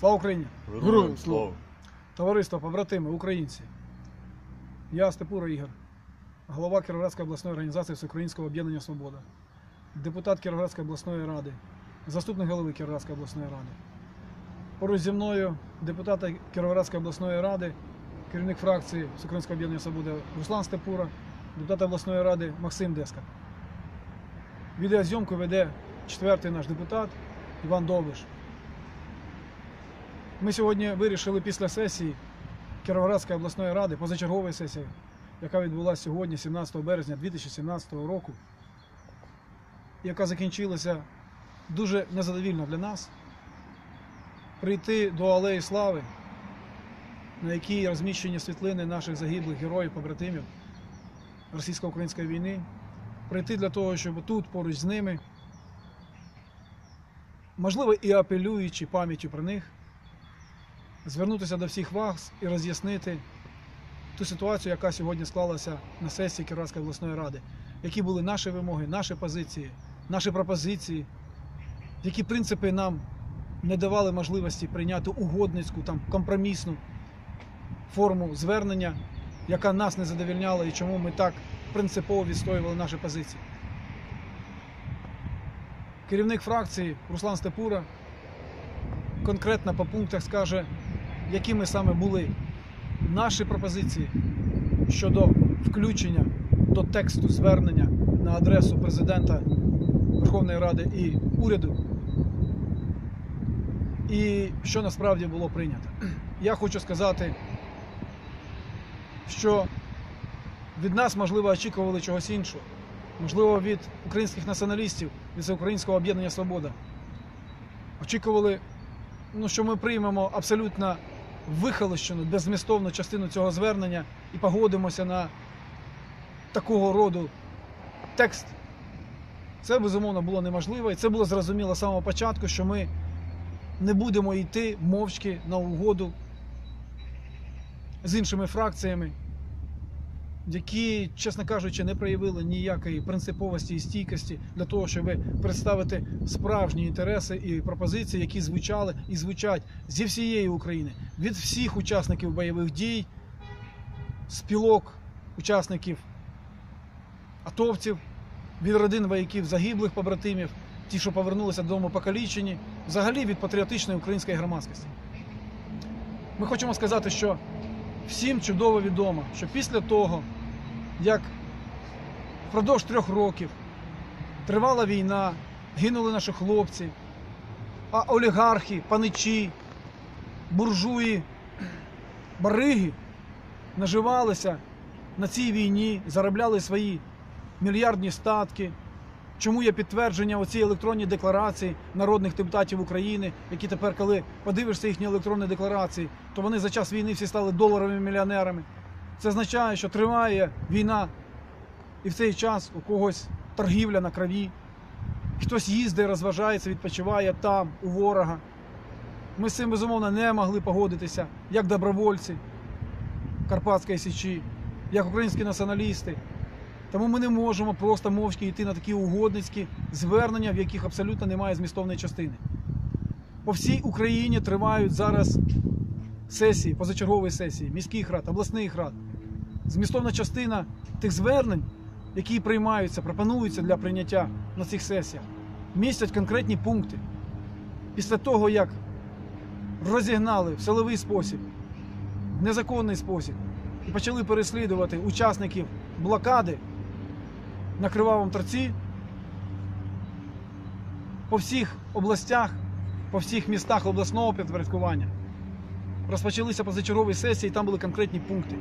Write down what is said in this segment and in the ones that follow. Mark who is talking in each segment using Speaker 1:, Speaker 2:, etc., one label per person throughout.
Speaker 1: Слава Україні!
Speaker 2: Героям слава!
Speaker 1: Товариство, побратими, українці. Я Степура Ігор, голова Кіровоградської обласної організації Всеукраїнського об'єднання Свобода, депутат Кіровоградської обласної ради, заступник голови Кіровоградської обласної ради. Поруч зі мною депутат Кіровоградської обласної ради, керівник фракції Всеукраїнського об'єднання Свобода Руслан Степура, депутат обласної ради Максим Деска. Відеозйомку веде четвертий наш депутат Іван Довбиш. Ми сьогодні вирішили після сесії Кіровоградської обласної ради, позачергової сесії, яка відбулася сьогодні, 17 березня 2017 року, яка закінчилася дуже незадовільно для нас, прийти до Алеї Слави, на якій розміщені світлини наших загиблих героїв, побратимів російсько-української війни, прийти для того, щоб тут поруч з ними, можливо, і апелюючи пам'яттю про них, звернутися до всіх вас і роз'яснити ту ситуацію, яка сьогодні склалася на сесії Кіровоградської обласної ради, які були наші вимоги, наші позиції, наші пропозиції, які принципи нам не давали можливості прийняти угодницьку, там, компромісну форму звернення, яка нас не задовільняла і чому ми так принципово відстоювали наші позиції. Керівник фракції Руслан Степура конкретно по пунктах скаже, якими саме були наші пропозиції щодо включення до тексту звернення на адресу президента Верховної Ради і уряду, і що насправді було прийнято. Я хочу сказати, що від нас, можливо, очікували чогось іншого, можливо, від українських націоналістів, від Всеукраїнського об'єднання Свобода. Очікували ну, що ми приймемо абсолютно вихолощену, беззмістовну частину цього звернення і погодимося на такого роду текст. Це безумовно було неможливо, і це було зрозуміло з самого початку, що ми не будемо йти мовчки на угоду з іншими фракціями, які, чесно кажучи, не проявили ніякої принциповості і стійкості для того, щоб представити справжні інтереси і пропозиції, які звучали і звучать зі всієї України, від всіх учасників бойових дій, спілок, учасників атовців, від родин вояків загиблих побратимів, ті, що повернулися додому покалічені, взагалі від патріотичної української громадськості. Ми хочемо сказати, що всім чудово відомо, що після того, як впродовж трьох років тривала війна, гинули наші хлопці, а олігархи, паничі, буржуї, бариги наживалися на цій війні, заробляли свої мільярдні статки. Чому є підтвердження оцій електронній декларації народних депутатів України, які тепер, коли подивишся їхні електронні декларації, то вони за час війни всі стали доларовими мільйонерами. Це означає, що триває війна, і в цей час у когось торгівля на крові, хтось їздить, розважається, відпочиває там, у ворога. Ми з цим безумовно не могли погодитися як добровольці Карпатської Січі, як українські націоналісти. Тому ми не можемо просто мовчки йти на такі угодницькі звернення, в яких абсолютно немає змістовної частини. По всій Україні тривають зараз сесії, позачергові сесії міських рад, обласних рад. Змістовна частина тих звернень, які приймаються, пропонуються для прийняття на цих сесіях, містять конкретні пункти. Після того, як розігнали в силовий спосіб, в незаконний спосіб і почали переслідувати учасників блокади на кривавому торці по всіх областях, по всіх містах обласного підпорядкування. Розпочалися позачергові сесії, там були конкретні пункти.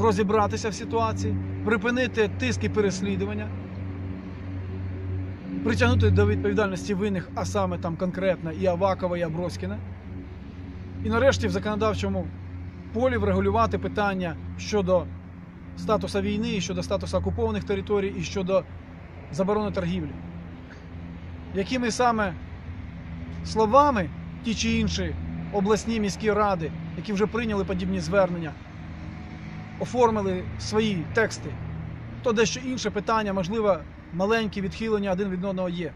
Speaker 1: Розібратися в ситуації, припинити тиск і переслідування, притягнути до відповідальності винних, а саме там конкретно і Авакова, і Аброськіна. І нарешті в законодавчому полі врегулювати питання щодо статусу війни, щодо статусу окупованих територій, і щодо заборони торгівлі. Якими саме словами ті чи інші обласні міські ради, які вже прийняли подібні звернення, оформили свої тексти, то дещо інше питання, можливо, маленькі відхилення один від одного є.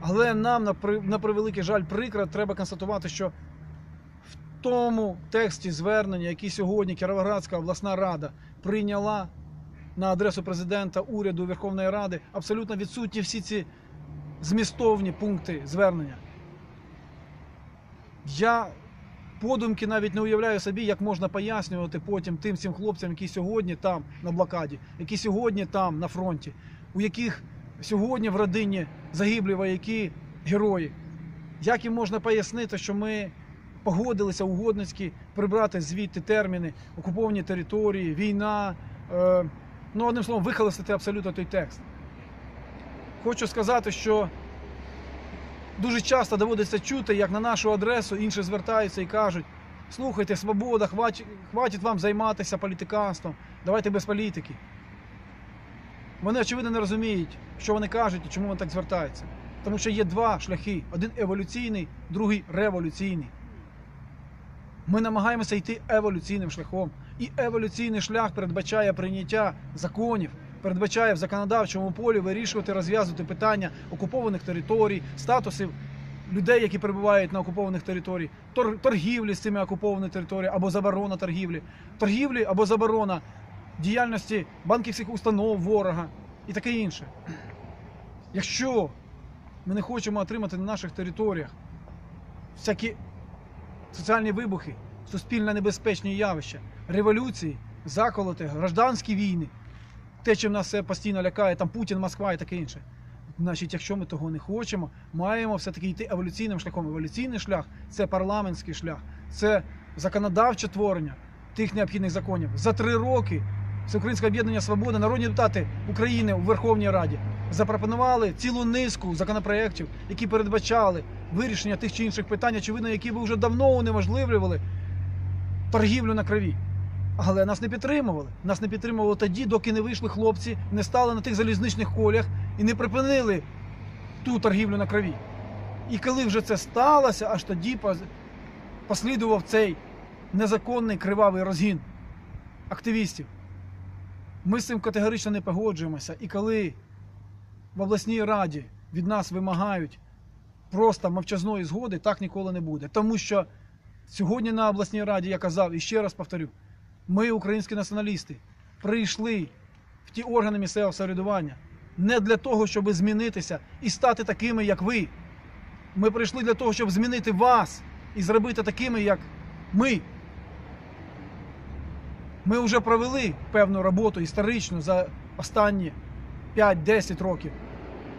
Speaker 1: Але нам, на превеликий жаль, прикро, треба констатувати, що в тому тексті звернення, який сьогодні Кіровоградська обласна рада прийняла на адресу президента, уряду, Верховної Ради, абсолютно відсутні всі ці змістовні пункти звернення. Я подумки навіть не уявляю собі, як можна пояснювати потім тим всім хлопцям, які сьогодні там на блокаді, які сьогодні там на фронті, у яких сьогодні в родині загиблі вояки, герої. Як їм можна пояснити, що ми погодилися угодницьки прибрати звідти терміни окуповані території, війна, е, ну одним словом, вихолостити абсолютно той текст. Хочу сказати, що дуже часто доводиться чути, як на нашу адресу інші звертаються і кажуть: слухайте, свобода, хватить, хватить вам займатися політиканством, давайте без політики. Вони, очевидно, не розуміють, що вони кажуть і чому вони так звертаються. Тому що є два шляхи: один еволюційний, другий революційний. Ми намагаємося йти еволюційним шляхом. І еволюційний шлях передбачає прийняття законів, передбачає в законодавчому полі вирішувати, розв'язувати питання окупованих територій, статусів людей, які перебувають на окупованих територіях, тор- торгівлі з цими окупованими територіями або заборона торгівлі, торгівлі або заборона діяльності банківських установ ворога і таке інше. Якщо ми не хочемо отримати на наших територіях всякі соціальні вибухи, суспільно небезпечні явища, революції, заколоти, гражданські війни, те, чим нас все постійно лякає, там Путін, Москва і таке інше. Значить, якщо ми того не хочемо, маємо все-таки йти еволюційним шляхом. Еволюційний шлях це парламентський шлях, це законодавче творення тих необхідних законів. За три роки Всеукраїнське об'єднання Свобода, народні депутати України у Верховній Раді запропонували цілу низку законопроєктів, які передбачали вирішення тих чи інших питань, очевидно, які би вже давно унеможливлювали торгівлю на крові. Але нас не підтримували. Нас не підтримували тоді, доки не вийшли хлопці, не стали на тих залізничних колях і не припинили ту торгівлю на крові. І коли вже це сталося, аж тоді послідував цей незаконний кривавий розгін активістів. Ми з цим категорично не погоджуємося. І коли в обласній раді від нас вимагають просто мовчазної згоди, так ніколи не буде. Тому що сьогодні на обласній раді я казав і ще раз повторю: ми, українські націоналісти, прийшли в ті органи місцевого самоврядування не для того, щоб змінитися і стати такими, як ви. Ми прийшли для того, щоб змінити вас і зробити такими, як ми. Ми вже провели певну роботу історичну за останні 5-10 років.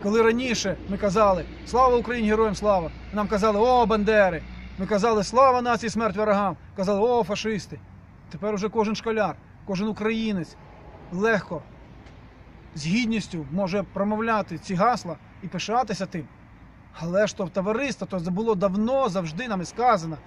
Speaker 1: Коли раніше ми казали Слава Україні, героям слава! Нам казали О, Бандери! Ми казали Слава нації, смерть ворогам! Казали О, фашисти! Тепер уже кожен школяр, кожен українець легко, з гідністю може промовляти ці гасла і пишатися тим. Але ж то товариство, то було давно, завжди нам і сказано.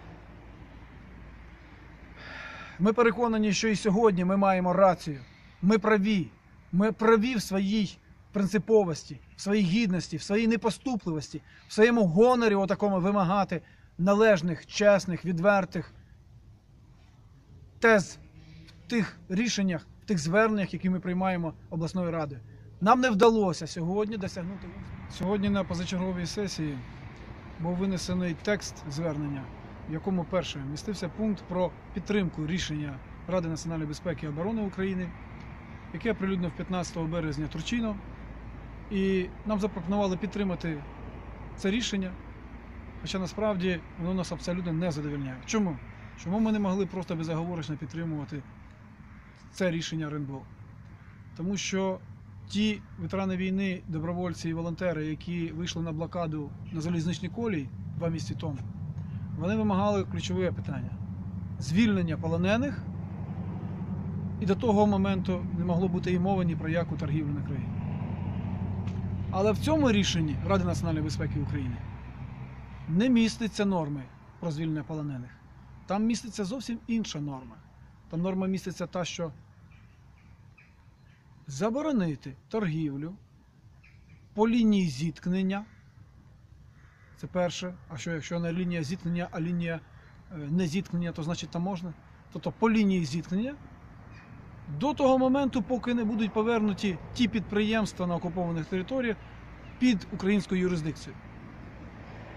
Speaker 1: Ми переконані, що і сьогодні ми маємо рацію. Ми праві. Ми праві в своїй принциповості, в своїй гідності, в своїй непоступливості, в своєму гонорі отакому вимагати належних, чесних, відвертих тез в тих рішеннях, в тих зверненнях, які ми приймаємо обласною радою. Нам не вдалося сьогодні досягнути. Сьогодні на позачерговій сесії був винесений текст звернення, в якому перше містився пункт про підтримку рішення Ради національної безпеки і оборони України, яке оприлюднив 15 березня Турчино. І нам запропонували підтримати це рішення, хоча насправді воно нас абсолютно не задовольняє. Чому? Чому ми не могли просто безоговорочно підтримувати це рішення РНБО? Тому що ті ветерани війни, добровольці і волонтери, які вийшли на блокаду на залізничній колії два місяці тому, вони вимагали ключове питання: звільнення полонених, і до того моменту не могло бути і мови ні про яку торгівлю на країні. Але в цьому рішенні Ради національної безпеки України не міститься норми про звільнення полонених. Там міститься зовсім інша норма. Там норма міститься та, що заборонити торгівлю по лінії зіткнення. Це перше. А що якщо не лінія зіткнення, а лінія е, не зіткнення, то значить там можна. Тобто по лінії зіткнення до того моменту, поки не будуть повернуті ті підприємства на окупованих територіях під українську юрисдикцію.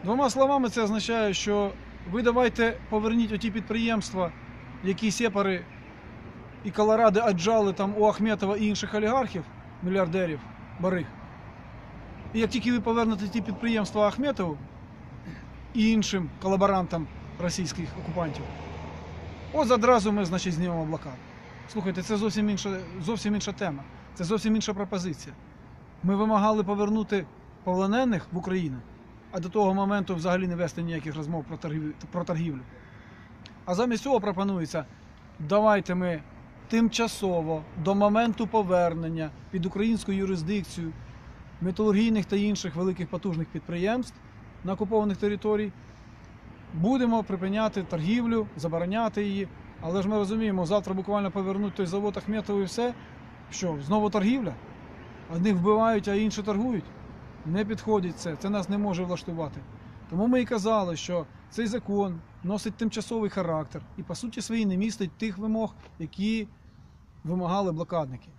Speaker 1: Двома словами, це означає, що ви давайте поверніть оті підприємства, які сепари і колоради аджали там у Ахметова і інших олігархів, мільярдерів, бариг. І як тільки ви повернете ті підприємства Ахметову і іншим колаборантам російських окупантів, от одразу ми, значить, знімемо блокаду. Слухайте, це зовсім інша, зовсім інша тема, це зовсім інша пропозиція. Ми вимагали повернути полонених в Україну, а до того моменту взагалі не вести ніяких розмов про торгівлю. Про торгівлю. А замість цього пропонується, давайте ми тимчасово до моменту повернення під українську юрисдикцію металургійних та інших великих потужних підприємств на окупованих територій будемо припиняти торгівлю, забороняти її. Але ж ми розуміємо, завтра буквально повернуть той завод Ахметову і все. Що, знову торгівля? Одних вбивають, а інші торгують. Не підходить це, це нас не може влаштувати. Тому ми і казали, що цей закон носить тимчасовий характер і, по суті, своїй не містить тих вимог, які вимагали блокадники.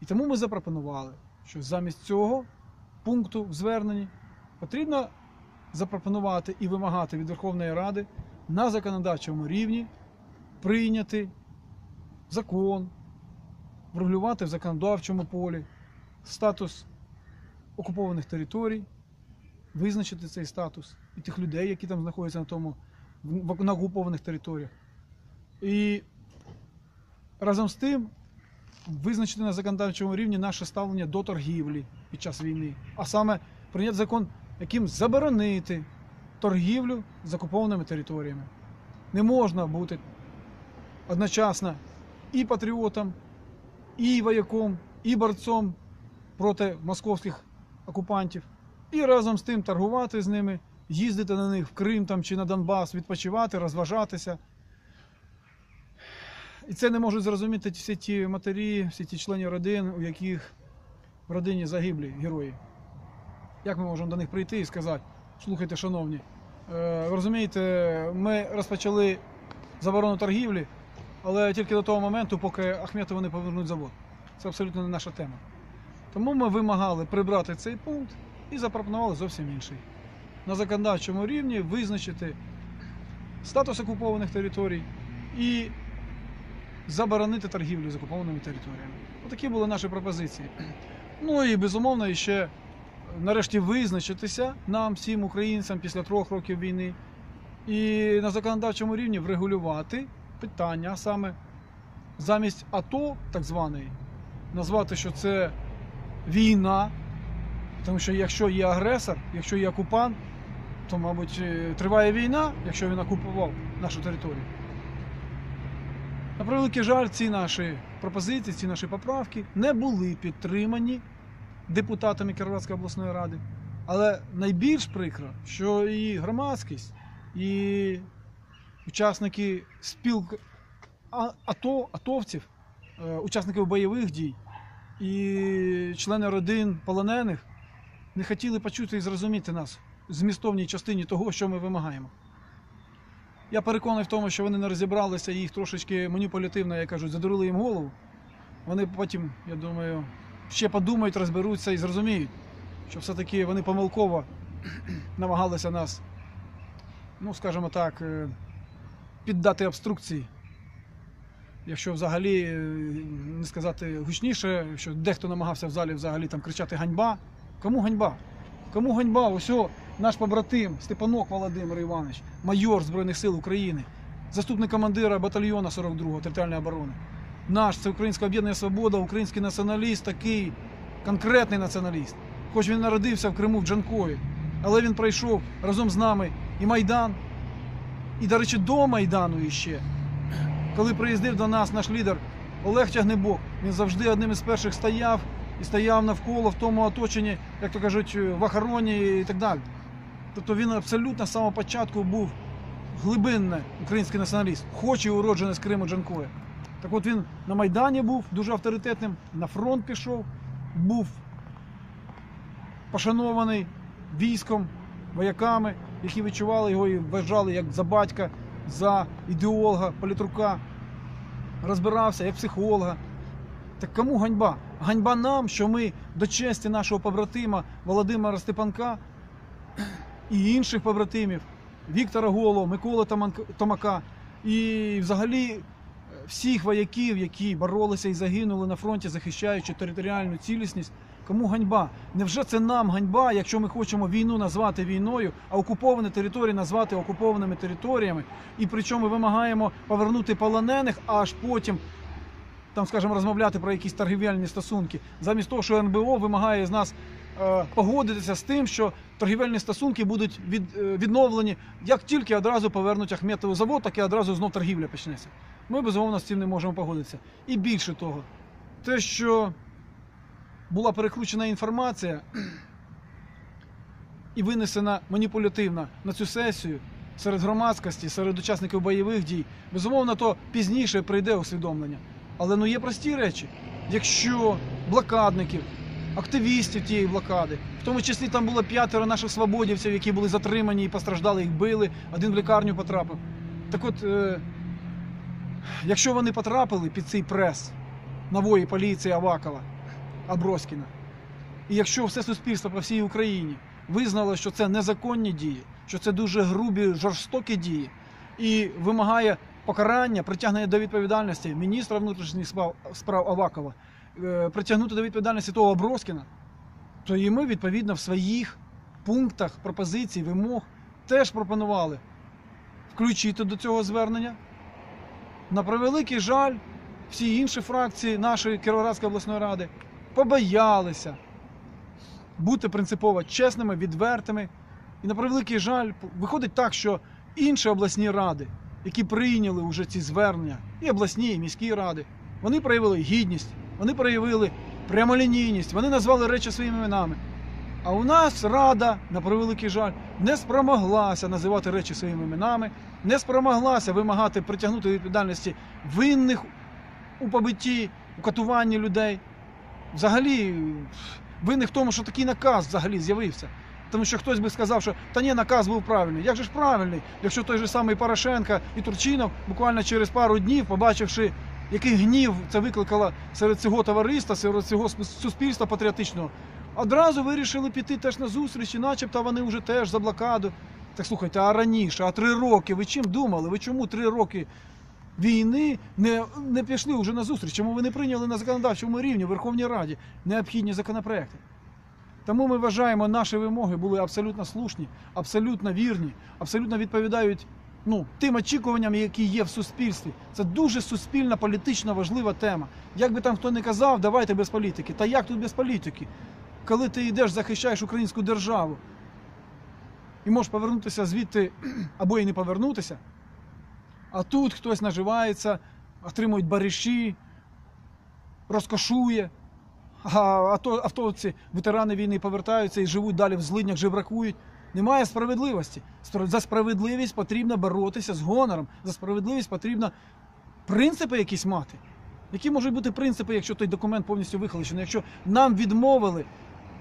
Speaker 1: І тому ми запропонували, що замість цього пункту в зверненні потрібно запропонувати і вимагати від Верховної Ради на законодавчому рівні прийняти закон, врегулювати в законодавчому полі статус окупованих територій, визначити цей статус і тих людей, які там знаходяться на тому на окупованих територіях. І разом з тим визначити на законодавчому рівні наше ставлення до торгівлі під час війни, а саме прийняти закон, яким заборонити торгівлю з окупованими територіями. Не можна бути одночасно і патріотом, і вояком, і борцом проти московських окупантів, і разом з тим торгувати з ними, їздити на них в Крим там, чи на Донбас, відпочивати, розважатися. І це не можуть зрозуміти всі ті матері, всі ті члени родин, у яких в родині загиблі герої. Як ми можемо до них прийти і сказати, слухайте, шановні, е, розумієте, ми розпочали заборону торгівлі, але тільки до того моменту, поки Ахметову не повернуть завод. Це абсолютно не наша тема. Тому ми вимагали прибрати цей пункт і запропонували зовсім інший. На законодавчому рівні визначити статус окупованих територій і заборонити торгівлю з окупованими територіями. Отакі були наші пропозиції. Ну і безумовно ще нарешті визначитися нам, всім українцям, після трьох років війни, і на законодавчому рівні врегулювати питання, саме замість АТО, так званої, назвати, що це війна, тому що якщо є агресор, якщо є окупант, то, мабуть, е, триває війна, якщо він окупував нашу територію. На превеликий жаль, ці наші пропозиції, ці наші поправки не були підтримані депутатами Кіровоградської обласної ради. Але найбільш прикро, що і громадськість, і учасники спілк АТО, атовців, е, учасників бойових дій і члени родин полонених не хотіли почути і зрозуміти нас в змістовній частині того, що ми вимагаємо. Я переконаний в тому, що вони не розібралися їх трошечки маніпулятивно, як кажуть, задурили їм голову. Вони потім, я думаю, ще подумають, розберуться і зрозуміють, що все-таки вони помилково намагалися нас, ну скажімо так, е, піддати обструкції. Якщо взагалі е, не сказати гучніше, що дехто намагався в залі взагалі там кричати ганьба. Кому ганьба? Кому ганьба? Ось наш побратим Степанок Володимир Іванович, майор Збройних сил України, заступник командира батальйону 42-го територіальної оборони. Наш це Українська об'єднання Свобода, український націоналіст, такий конкретний націоналіст. Хоч він народився в Криму в Джанкові, але він пройшов разом з нами і Майдан, і, до речі, до Майдану іще. Коли приїздив до нас наш лідер Олег Тягнебок, він завжди одним із перших стояв і стояв навколо в тому оточенні, як то кажуть, в охороні і так далі. Тобто він абсолютно з самого початку був глибинний український націоналіст, хоч і уроджений з Криму Джанкове. Так от він на Майдані був дуже авторитетним, на фронт пішов, був пошанований військом, вояками, які відчували його і вважали як за батька, за ідеолога, політрука, розбирався як психолога. Так кому ганьба? Ганьба нам, що ми до честі нашого побратима Володимира Степанка і інших побратимів Віктора Голо, Миколи Томака і взагалі е, всіх вояків, які боролися і загинули на фронті, захищаючи територіальну цілісність. Кому ганьба? Невже це нам ганьба, якщо ми хочемо війну назвати війною, а окуповані території назвати окупованими територіями, і причому вимагаємо повернути полонених, аж потім там, скажімо, розмовляти про якісь торгівельні стосунки, замість того, що НБО вимагає з нас е, погодитися з тим, що торгівельні стосунки будуть від, е, відновлені, як тільки одразу повернуть Ахметову завод, так і одразу знов торгівля почнеться. Ми безумовно з цим не можемо погодитися. І більше того, те, що була перекручена інформація і винесена маніпулятивна на цю сесію серед громадськості, серед учасників бойових дій, безумовно, то пізніше прийде усвідомлення. Але ну є прості речі. Якщо блокадників, активістів тієї блокади, в тому числі там було п'ятеро наших свободівців, які були затримані і постраждали, їх били, один в лікарню потрапив. Так от, е, якщо вони потрапили під цей прес нової поліції Авакова, Аброськіна, і якщо все суспільство по всій Україні визнало, що це незаконні дії, що це дуже грубі, жорстокі дії, і вимагає покарання, притягнення до відповідальності міністра внутрішніх справ, справ Авакова, е, притягнути до відповідальності того Аброськіна, то і ми відповідно в своїх пунктах пропозицій, вимог теж пропонували включити до цього звернення. На превеликий жаль, всі інші фракції нашої Кіровоградської обласної ради побоялися бути принципово чесними, відвертими. І на превеликий жаль, виходить так, що інші обласні ради, які прийняли вже ці звернення, і обласні, і міські ради, вони проявили гідність, вони проявили прямолінійність, вони назвали речі своїми іменами. А у нас рада, на превеликий жаль, не спромоглася називати речі своїми іменами, не спромоглася вимагати притягнути відповідальності винних у побитті, у катуванні людей. Взагалі, винних в тому, що такий наказ взагалі з'явився. Тому що хтось би сказав, що та ні, наказ був правильний. Як же ж правильний, якщо той же самий Порошенко і Турчинов буквально через пару днів, побачивши, який гнів це викликало серед цього товариства, серед цього суспільства патріотичного, одразу вирішили піти теж на зустріч, і начебто вони вже теж за блокаду. Так слухайте, а раніше, а три роки, ви чим думали? Ви чому три роки війни не, не пішли вже на зустріч? Чому ви не прийняли на законодавчому рівні в Верховній Раді необхідні законопроекти? Тому ми вважаємо, наші вимоги були абсолютно слушні, абсолютно вірні, абсолютно відповідають ну, тим очікуванням, які є в суспільстві. Це дуже суспільна, політична важлива тема. Як би там хто не казав, давайте без політики. Та як тут без політики? Коли ти йдеш, захищаєш українську державу і можеш повернутися звідти або і не повернутися, а тут хтось наживається, отримують бариші, розкошує. А автовці, ветерани війни повертаються і живуть далі в злиднях, жебракують. Немає справедливості. За справедливість потрібно боротися з гонором. За справедливість потрібно принципи якісь мати. Які можуть бути принципи, якщо той документ повністю вихолощений, якщо нам відмовили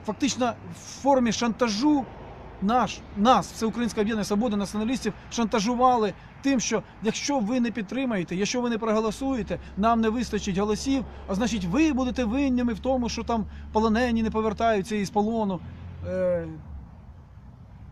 Speaker 1: фактично в формі шантажу наш, нас, Всеукраїнська об'єднання свобода націоналістів, шантажували тим, що якщо ви не підтримаєте, якщо ви не проголосуєте, нам не вистачить голосів, а значить ви будете винними в тому, що там полонені не повертаються із полону. Е,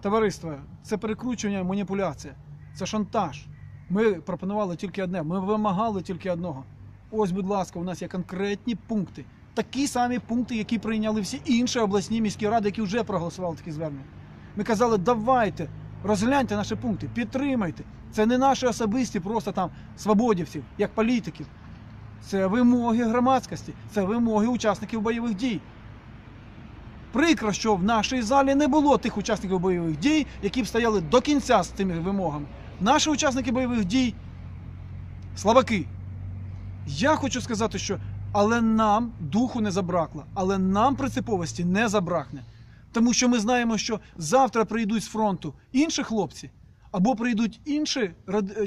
Speaker 1: товариство, це перекручування, маніпуляція, це шантаж. Ми пропонували тільки одне, ми вимагали тільки одного. Ось, будь ласка, у нас є конкретні пункти. Такі самі пункти, які прийняли всі інші обласні міські ради, які вже проголосували такі звернення. Ми казали, давайте, розгляньте наші пункти, підтримайте. Це не наші особисті, просто там свободівців, як політиків. Це вимоги громадськості, це вимоги учасників бойових дій. Прикро, що в нашій залі не було тих учасників бойових дій, які б стояли до кінця з цими вимогами. Наші учасники бойових дій слабаки. Я хочу сказати, що але нам духу не забракло, але нам принциповості не забракне. Тому що ми знаємо, що завтра прийдуть з фронту інші хлопці, або прийдуть інші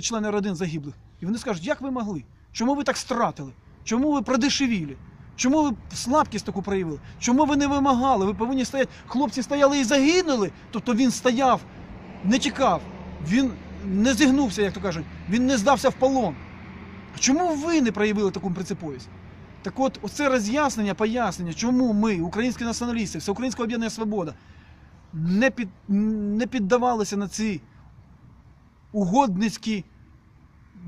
Speaker 1: члени родин загиблих, і вони скажуть, як ви могли? Чому ви так стратили? Чому ви продешевілі? Чому ви слабкість таку проявили? Чому ви не вимагали? Ви повинні стояти. Хлопці стояли і загинули. Тобто він стояв, не тікав, він не зігнувся, як то кажуть, він не здався в полон. Чому ви не проявили таку принциповість? Так от, оце роз'яснення, пояснення, чому ми, українські націоналісти, Всеукраїнська об'єднання Свобода, не, під, не піддавалися на ці угодницькі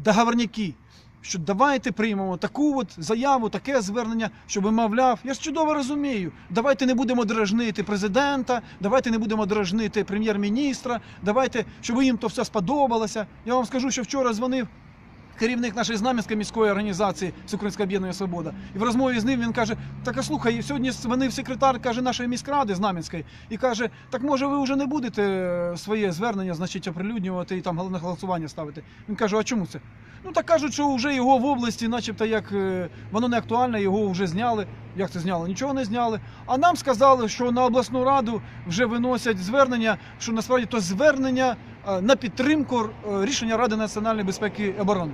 Speaker 1: договорняки, що давайте приймемо таку от заяву, таке звернення, щоб мовляв, я ж чудово розумію, давайте не будемо дражнити президента, давайте не будемо дражнити прем'єр-міністра, давайте, щоб їм то все сподобалося. Я вам скажу, що вчора дзвонив керівник нашої Знам'янської міської організації Всеукраїнська об'єднання Свобода. І в розмові з ним він каже: Так а слухай, сьогодні дзвонив секретар каже, нашої міськради Знам'янської і каже: Так може ви вже не будете е, своє звернення, значить, оприлюднювати і там на голосування ставити. Він каже: А чому це? Ну так кажуть, що вже його в області, начебто, як е, воно не актуальне, його вже зняли. Як це зняли? Нічого не зняли. А нам сказали, що на обласну раду вже виносять звернення, що насправді то звернення на підтримку е, рішення Ради національної безпеки і оборони.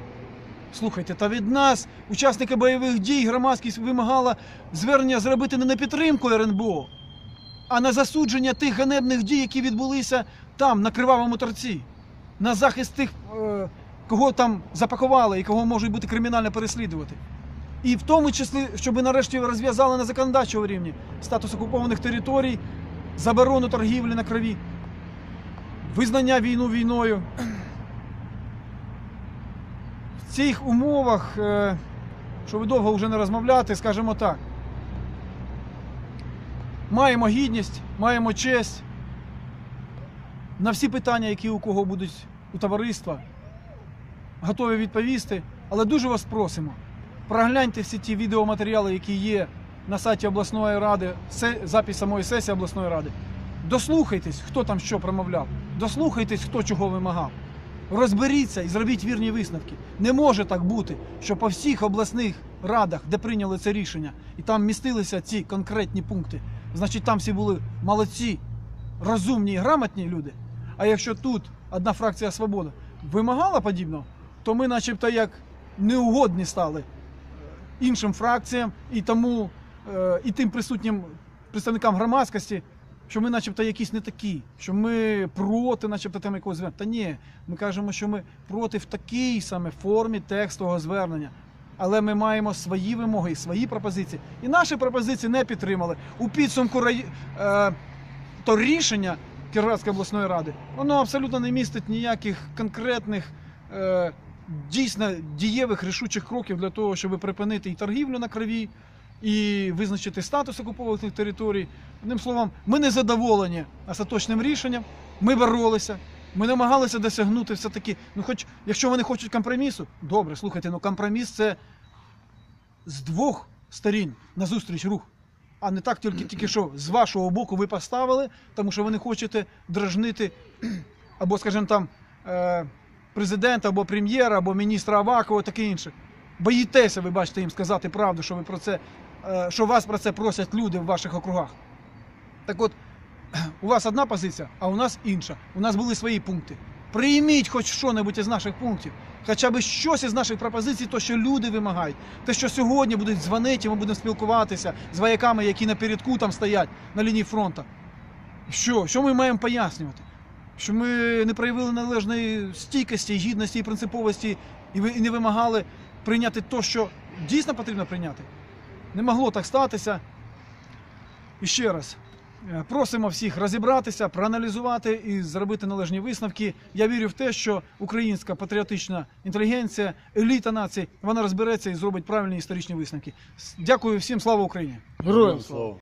Speaker 1: Слухайте, та від нас, учасники бойових дій, громадськість вимагала звернення зробити не на підтримку РНБО, а на засудження тих ганебних дій, які відбулися там, на кривавому торці, на захист тих, е, кого там запакували і кого можуть бути кримінально переслідувати. І в тому числі, щоб нарешті розв'язали на законодавчому рівні статус окупованих територій, заборону торгівлі на крові, визнання війну війною. В цих умовах, е, щоб довго вже не розмовляти, скажімо так. Маємо гідність, маємо честь на всі питання, які у кого будуть у товариства, готові відповісти. Але дуже вас просимо, прогляньте всі ті відеоматеріали, які є на сайті обласної ради, запис самої сесії обласної ради. Дослухайтесь, хто там що промовляв, дослухайтесь, хто чого вимагав. Розберіться і зробіть вірні висновки. Не може так бути, що по всіх обласних радах, де прийняли це рішення, і там містилися ці конкретні пункти, значить там всі були молодці, розумні і грамотні люди. А якщо тут одна фракція Свобода вимагала подібного, то ми, начебто, як неугодні стали іншим фракціям і тому е, і тим присутнім представникам громадськості, що ми, начебто, якісь не такі, що ми проти, начебто, там якогось звернення. Та ні, ми кажемо, що ми проти в такій саме формі текстового звернення. Але ми маємо свої вимоги свої пропозиції. І наші пропозиції не підтримали. У підсумку рай- е, то рішення Кіровоградської обласної ради, воно абсолютно не містить ніяких конкретних, е, дійсно дієвих рішучих кроків для того, щоб припинити і торгівлю на крові, і визначити статус окупованих територій. Одним словом, ми не задоволені остаточним рішенням, ми боролися. Ми намагалися досягнути все-таки, ну хоч якщо вони хочуть компромісу, добре, слухайте, ну компроміс це з двох сторін назустріч рух. А не так тільки, тільки що з вашого боку ви поставили, тому що ви не хочете дражнити або, скажімо там, е, президента, або прем'єра, або міністра Авакова, таке інше. Боїтеся, ви бачите їм сказати правду, що ви про це, що вас про це просять люди в ваших округах. Так от, у вас одна позиція, а у нас інша. У нас були свої пункти. Прийміть хоч що-небудь із наших пунктів, хоча б щось із наших пропозицій, то, що люди вимагають. Те, що сьогодні будуть дзвонити, ми будемо спілкуватися з вояками, які напередку там стоять на лінії фронту. Що? Що ми маємо пояснювати? Що ми не проявили належної стійкості, гідності і принциповості і не вимагали прийняти те, що дійсно потрібно прийняти. Не могло так статися. І ще раз. е, Просимо всіх розібратися, проаналізувати і зробити належні висновки. Я вірю в те, що українська патріотична інтелігенція, еліта нації, вона розбереться і зробить правильні історичні висновки. Дякую всім, слава Україні!
Speaker 2: Героям слава!